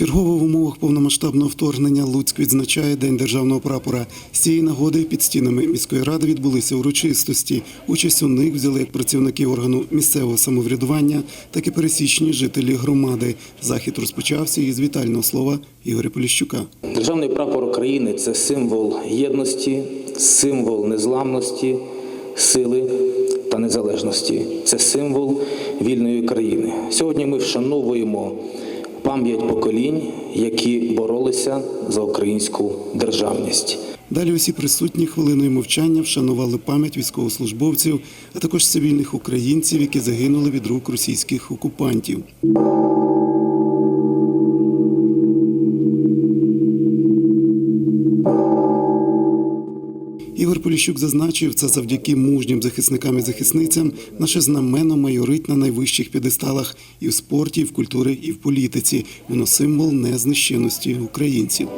Чергово в умовах повномасштабного вторгнення Луцьк відзначає День державного прапора. З цієї нагоди під стінами міської ради відбулися урочистості. Участь у них взяли як працівники органу місцевого самоврядування, так і пересічні жителі громади. Захід розпочався із вітального слова Ігоря Поліщука. Державний прапор України це символ єдності, символ незламності, сили та незалежності. Це символ вільної країни. Сьогодні ми вшановуємо пам'ять поколінь, які боролися за українську державність. Далі усі присутні хвилиною мовчання вшанували пам'ять військовослужбовців, а також цивільних українців, які загинули від рук російських окупантів. Ігор Поліщук зазначив, це завдяки мужнім захисникам і захисницям наше знамено майорить на найвищих п'єдесталах і в спорті, і в культурі, і в політиці. Воно символ незнищеності українців.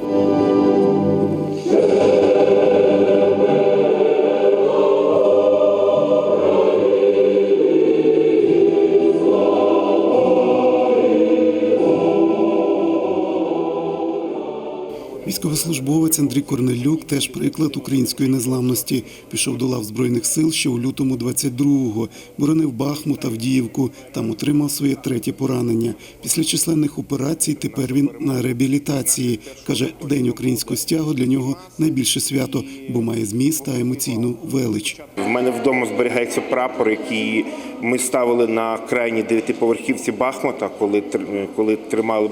Військовослужбовець Андрій Корнелюк теж приклад української незламності. Пішов до лав збройних сил ще у лютому 22-го. Боронив Бахмут, Авдіївку. Там отримав своє третє поранення. Після численних операцій тепер він на реабілітації. каже, день українського стягу для нього найбільше свято, бо має зміст та емоційну велич. В мене вдома зберігається прапор, який ми ставили на крайній дев'ятиповерхівці Бахмута, коли коли тримали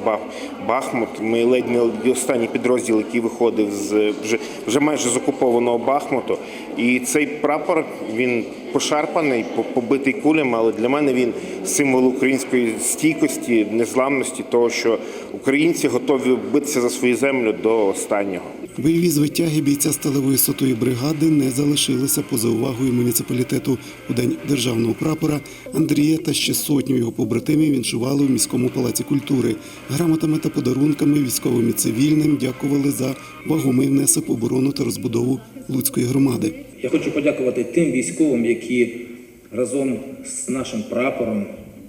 Бахмут. Ми ледь не останній підрозділ, який виходив з вже вже майже з окупованого Бахмуту. І цей прапор він пошарпаний, побитий кулями, але для мене він символ української стійкості, незламності, того, що українці готові битися за свою землю до останнього. Бойові звитяги бійця сталевої сотої бригади не залишилися поза увагою муніципалітету. У день державного прапора Андрія та ще сотню його побратимів віншували в міському палаці культури. Грамотами та подарунками військовим і цивільним дякували за вагомий внесок в оборону та розбудову Луцької громади. Я хочу подякувати тим військовим, які разом з нашим прапором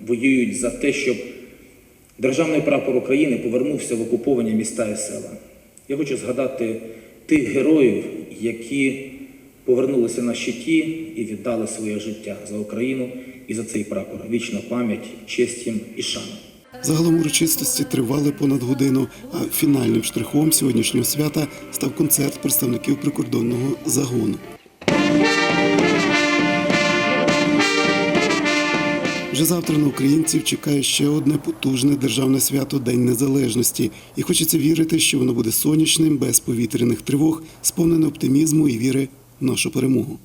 воюють за те, щоб державний прапор України повернувся в окуповані міста і села. Я хочу згадати тих героїв, які повернулися на щиті і віддали своє життя за Україну і за цей прапор. Вічна пам'ять, честь їм і шана. Загалом урочистості тривали понад годину, а фінальним штрихом сьогоднішнього свята став концерт представників прикордонного загону. Вже завтра на українців чекає ще одне потужне державне свято День Незалежності. І хочеться вірити, що воно буде сонячним, без повітряних тривог, сповнене оптимізму і віри в нашу перемогу.